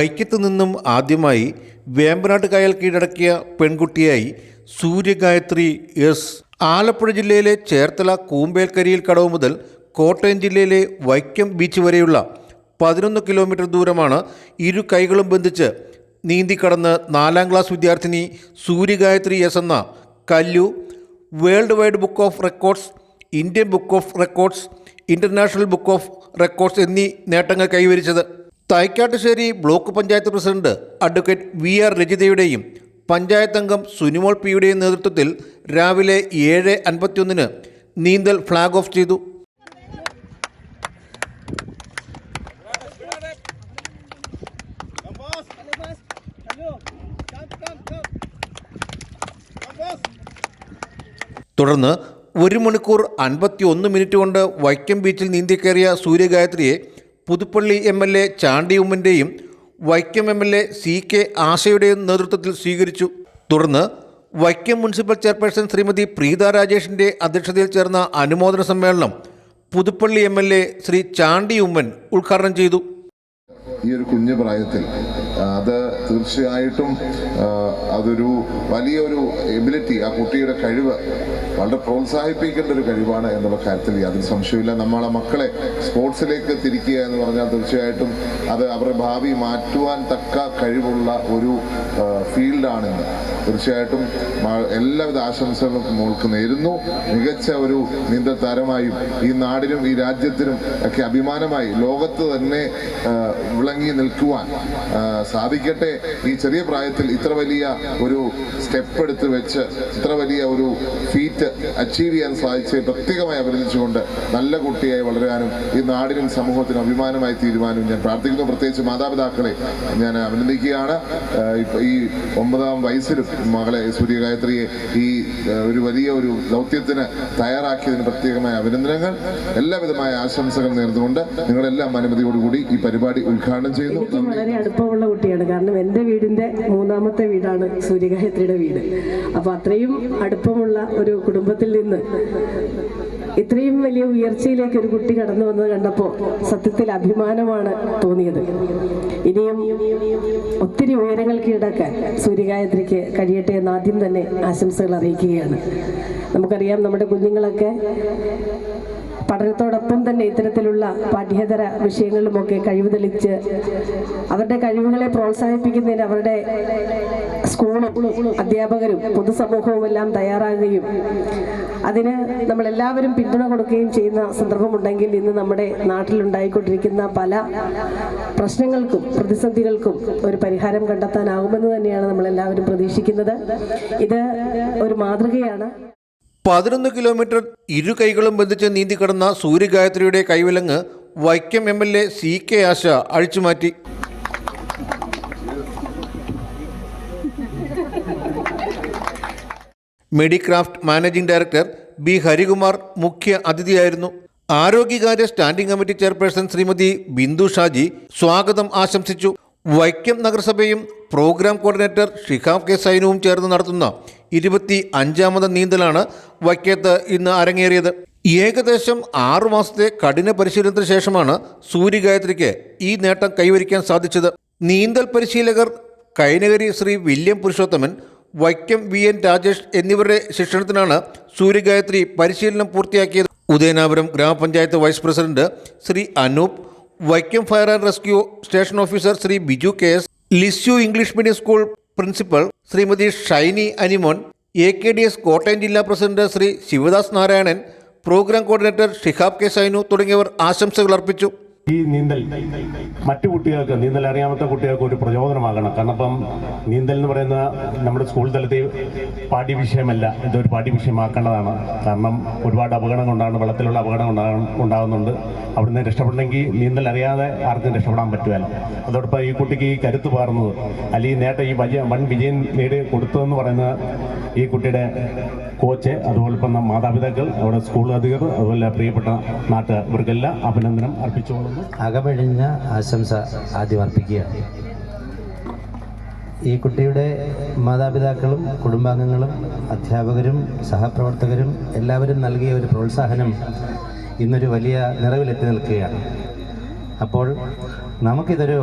വൈക്കത്ത് നിന്നും ആദ്യമായി വേമ്പനാട്ട് കായൽ കീഴടക്കിയ പെൺകുട്ടിയായി സൂര്യഗായത്രി എസ്. ആലപ്പുഴ ജില്ലയിലെ ചേർത്തല കൂമ്പേൽക്കരിയിൽ കടവ് മുതൽ കോട്ടയം ജില്ലയിലെ വൈക്കം ബീച്ച് വരെയുള്ള പതിനൊന്ന് കിലോമീറ്റർ ദൂരമാണ് ഇരു കൈകളും ബന്ധിച്ച് നീന്തിക്കടന്ന് നാലാം ക്ലാസ് വിദ്യാർത്ഥിനി സൂര്യഗായത്രി എസ് എന്ന Kallu world wide book of records Indian book of records international book of records എന്നീ നേട്ടങ്ങൾ കൈവരിച്ചത്. Thaikkattussery block panchayat president advocate V R രജിതയുടെയും panchayat അംഗം സുനിമോൾ പിയുടെയും നേതൃത്വത്തിൽ രാവിലെ ഏഴ് അൻപത്തിയൊന്നിന് നീന്തൽ ഫ്ലാഗ് ഓഫ് ചെയ്തു. തുടർന്ന് ഒരു മണിക്കൂർ അൻപത്തി ഒന്ന് മിനിറ്റ് കൊണ്ട് വൈക്കം ബീച്ചിൽ നീന്തിക്കയറിയ സൂര്യഗായത്രിയെ Puthuppally M L A Chandy ഉമ്മന്റെയും Vaikom M L A C K ആശയുടെയും നേതൃത്വത്തിൽ സ്വീകരിച്ചു. തുടർന്ന് വൈക്കം മുനിസിപ്പൽ ചെയർപേഴ്സൺ ശ്രീമതി പ്രീത രാജേഷിന്റെ അധ്യക്ഷതയിൽ ചേർന്ന അനുമോദന സമ്മേളനം Puthuppally M L A Shri Chandy Oommen ഉദ്ഘാടനം ചെയ്തു. ഈ ഒരു കുഞ്ഞു പ്രായത്തിൽ. അത് തീർച്ചയായിട്ടും അതൊരു വലിയൊരു എബിലിറ്റി ആ കുട്ടിയുടെ കഴിവ് വളരെ പ്രോത്സാഹിപ്പിക്കേണ്ട ഒരു കഴിവാണ് എന്നുള്ള കാര്യത്തിൽ യാതൊരു സംശയമില്ല നമ്മളെ മക്കളെ സ്പോർട്സിലേക്ക് തിരിക്കുക എന്ന് പറഞ്ഞാൽ തീർച്ചയായിട്ടും അത് അവരുടെ ഭാവി മാറ്റുവാൻ തക്ക കഴിവുള്ള ഒരു ഫീൽഡാണെന്ന് തീർച്ചയായിട്ടും എല്ലാവിധ ആശംസകളും മോൾക്ക് നേരുന്നു. മികച്ച ഒരു നീന്തൽ താരമായും ഈ നാടിനും ഈ രാജ്യത്തിനും ഒക്കെ അഭിമാനമായി ലോകത്ത് തന്നെ വിളങ്ങി നിൽക്കുവാൻ സാധിക്കട്ടെ. ഈ ചെറിയ പ്രായത്തിൽ ഇത്ര വലിയ ഒരു സ്റ്റെപ്പ് എടുത്ത് വെച്ച് ഇത്ര വലിയ ഒരു ഫീറ്റ് അച്ചീവ് ചെയ്യാൻ സാധിച്ച് പ്രത്യേകമായി അഭിനന്ദിച്ചുകൊണ്ട് നല്ല കുട്ടിയായി വളരാനും ഈ നാടിനും സമൂഹത്തിനും അഭിമാനമായി തീരുവാനും ഞാൻ പ്രാർത്ഥിക്കുന്നു. പ്രത്യേകിച്ച് മാതാപിതാക്കളെ ഞാൻ അഭിനന്ദിക്കുകയാണ്. ഈ ഒമ്പതാം വയസ്സിലും മകളെ സൂര്യഗായത്രിയെ ഈ ഒരു വലിയ ഒരു ദൗത്യത്തിന് തയ്യാറാക്കിയതിന് പ്രത്യേകമായ അഭിനന്ദനങ്ങൾ. എല്ലാവിധമായ ആശംസകൾ നേർന്നുകൊണ്ട് നിങ്ങളെല്ലാം അനുമതിയോടുകൂടി ഈ പരിപാടി ഉദ്ഘാടനം ചെയ്യുന്നു. വളരെ അടുപ്പമുള്ള കുട്ടിയാണ്. കാരണം എന്റെ വീടിന്റെ മൂന്നാമത്തെ വീടാണ് സൂര്യഗായത്രിയുടെ വീട്. അപ്പോൾ അത്രയും അടുപ്പമുള്ള ഒരു കുടുംബത്തിൽ നിന്ന് ഇത്രയും വലിയ ഉയർച്ചയിലേക്ക് ഒരു കുട്ടി കടന്നു വന്നത് കണ്ടപ്പോൾ സത്യത്തിൽ അഭിമാനമാണ് തോന്നിയത്. ഇനിയും ഒത്തിരി ഉയരങ്ങൾ കീഴടക്കാൻ സൂര്യഗായത്രിക്ക് കഴിയട്ടെ എന്ന് ആദ്യം തന്നെ ആശംസകൾ അറിയിക്കുകയാണ്. നമുക്കറിയാം നമ്മുടെ കുഞ്ഞുങ്ങളൊക്കെ പഠനത്തോടൊപ്പം തന്നെ ഇത്തരത്തിലുള്ള പാഠ്യേതര വിഷയങ്ങളിലുമൊക്കെ കഴിവ് തെളിച്ച് അവരുടെ കഴിവുകളെ പ്രോത്സാഹിപ്പിക്കുന്നതിന് അവരുടെ സ്കൂളും അധ്യാപകരും പൊതുസമൂഹവും എല്ലാം തയ്യാറാകുകയും അതിന് നമ്മളെല്ലാവരും പിന്തുണ കൊടുക്കുകയും ചെയ്യുന്ന സന്ദർഭമുണ്ടെങ്കിൽ ഇന്ന് നമ്മുടെ നാട്ടിലുണ്ടായിക്കൊണ്ടിരിക്കുന്ന പല പ്രശ്നങ്ങൾക്കും പ്രതിസന്ധികൾക്കും ഒരു പരിഹാരം കണ്ടെത്താനാകുമെന്ന് തന്നെയാണ് നമ്മളെല്ലാവരും പ്രതീക്ഷിക്കുന്നത്. ഇത് ഒരു മാതൃകയാണ്. പതിനൊന്ന് കിലോമീറ്റർ ഇരു കൈകളും ബന്ധിച്ച് നീന്തിക്കടന്ന സൂര്യഗായത്രിയുടെ കൈവിലങ്ങ് Vaikom M L A C K Asha അഴിച്ചുമാറ്റി. Medicraft managing director B Harikumar മുഖ്യ അതിഥിയായിരുന്നു. ആരോഗ്യകാര്യ standing committee chairperson Shrimati Bindu Shaji സ്വാഗതം ആശംസിച്ചു. വൈക്കം നഗരസഭയും പ്രോഗ്രാം കോർഡിനേറ്റർ ഷിഹാബ് കെ സൈനുവും ചേർന്ന് നടത്തുന്ന ഇരുപത്തി അഞ്ചാമത് നീന്തലാണ് വൈക്കത്ത് ഇന്ന് അരങ്ങേറിയത്. ഏകദേശം ആറു മാസത്തെ കഠിന പരിശീലനത്തിന് ശേഷമാണ് സൂര്യഗായത്രിക്ക് ഈ നേട്ടം കൈവരിക്കാൻ സാധിച്ചത്. നീന്തൽ പരിശീലകർ Kainakary Shri William Purushothaman Vaikom V N Rajesh എന്നിവരുടെ ശിക്ഷണത്തിനാണ് സൂര്യഗായത്രി പരിശീലനം പൂർത്തിയാക്കിയത്. ഉദയനാപുരം ഗ്രാമപഞ്ചായത്ത് vice president Shri Anoop Vaikom fire and rescue station officer Shri Biju K S Lisieux English medium school principal Shrimati Shiny Animon A K D S Kottayam ജില്ലാ president Shri Sivadas Narayanan programme coordinator Shihab K Sainu തുടങ്ങിയവർ ആശംസകൾ അർപ്പിച്ചു. ഈ നീന്തൽ മറ്റു കുട്ടികൾക്ക് നീന്തൽ അറിയാത്ത കുട്ടികൾക്ക് ഒരു പ്രചോദനമാകണം. കാരണം ഇപ്പം നീന്തൽ എന്ന് പറയുന്ന നമ്മുടെ സ്കൂൾ തലത്തിൽ പാഠ്യവിഷയമല്ല ഇതൊരു പാഠ്യവിഷയമാക്കേണ്ടതാണ് കാരണം ഒരുപാട് അപകടങ്ങൾ ഉണ്ടാകുന്നു വെള്ളത്തിലുള്ള അപകടം ഉണ്ടാകും ഉണ്ടാകുന്നുണ്ട്. അവിടുന്ന് രക്ഷപ്പെടണമെങ്കിൽ നീന്തൽ അറിയാതെ ആർക്കും രക്ഷപ്പെടാൻ പറ്റുമല്ല അതോടൊപ്പം ഈ കുട്ടിക്ക് ഈ കരുത്ത് പകർന്നത് അല്ലെങ്കിൽ നേട്ടം ഈ വൻ വിജയം നേടി കൊടുത്തതെന്ന് പറയുന്നത് ഈ കുട്ടിയുടെ കോച്ച് അതുപോലെ തന്നെ മാതാപിതാക്കൾ അവിടെ സ്കൂൾ അധികൃതർ അതുപോലെ പ്രിയപ്പെട്ട നാട്ടുകാർ ഇവർക്കെല്ലാം അഭിനന്ദനം അർപ്പിച്ചുകൊള്ളുന്നു. അകമഴിഞ്ഞ ആശംസ ആദ്യം അർപ്പിക്കുകയാണ് ഈ കുട്ടിയുടെ മാതാപിതാക്കളും കുടുംബാംഗങ്ങളും അധ്യാപകരും സഹപ്രവർത്തകരും എല്ലാവരും നൽകിയ ഒരു പ്രോത്സാഹനം ഇന്നൊരു വലിയ നിറവിലെത്തി നിൽക്കുകയാണ്. അപ്പോൾ നമുക്കിതൊരു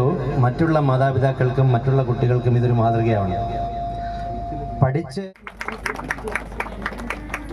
മറ്റുള്ള മാതാപിതാക്കൾക്കും മറ്റുള്ള കുട്ടികൾക്കും ഇതൊരു മാതൃകയാവണം. പഠിച്ച്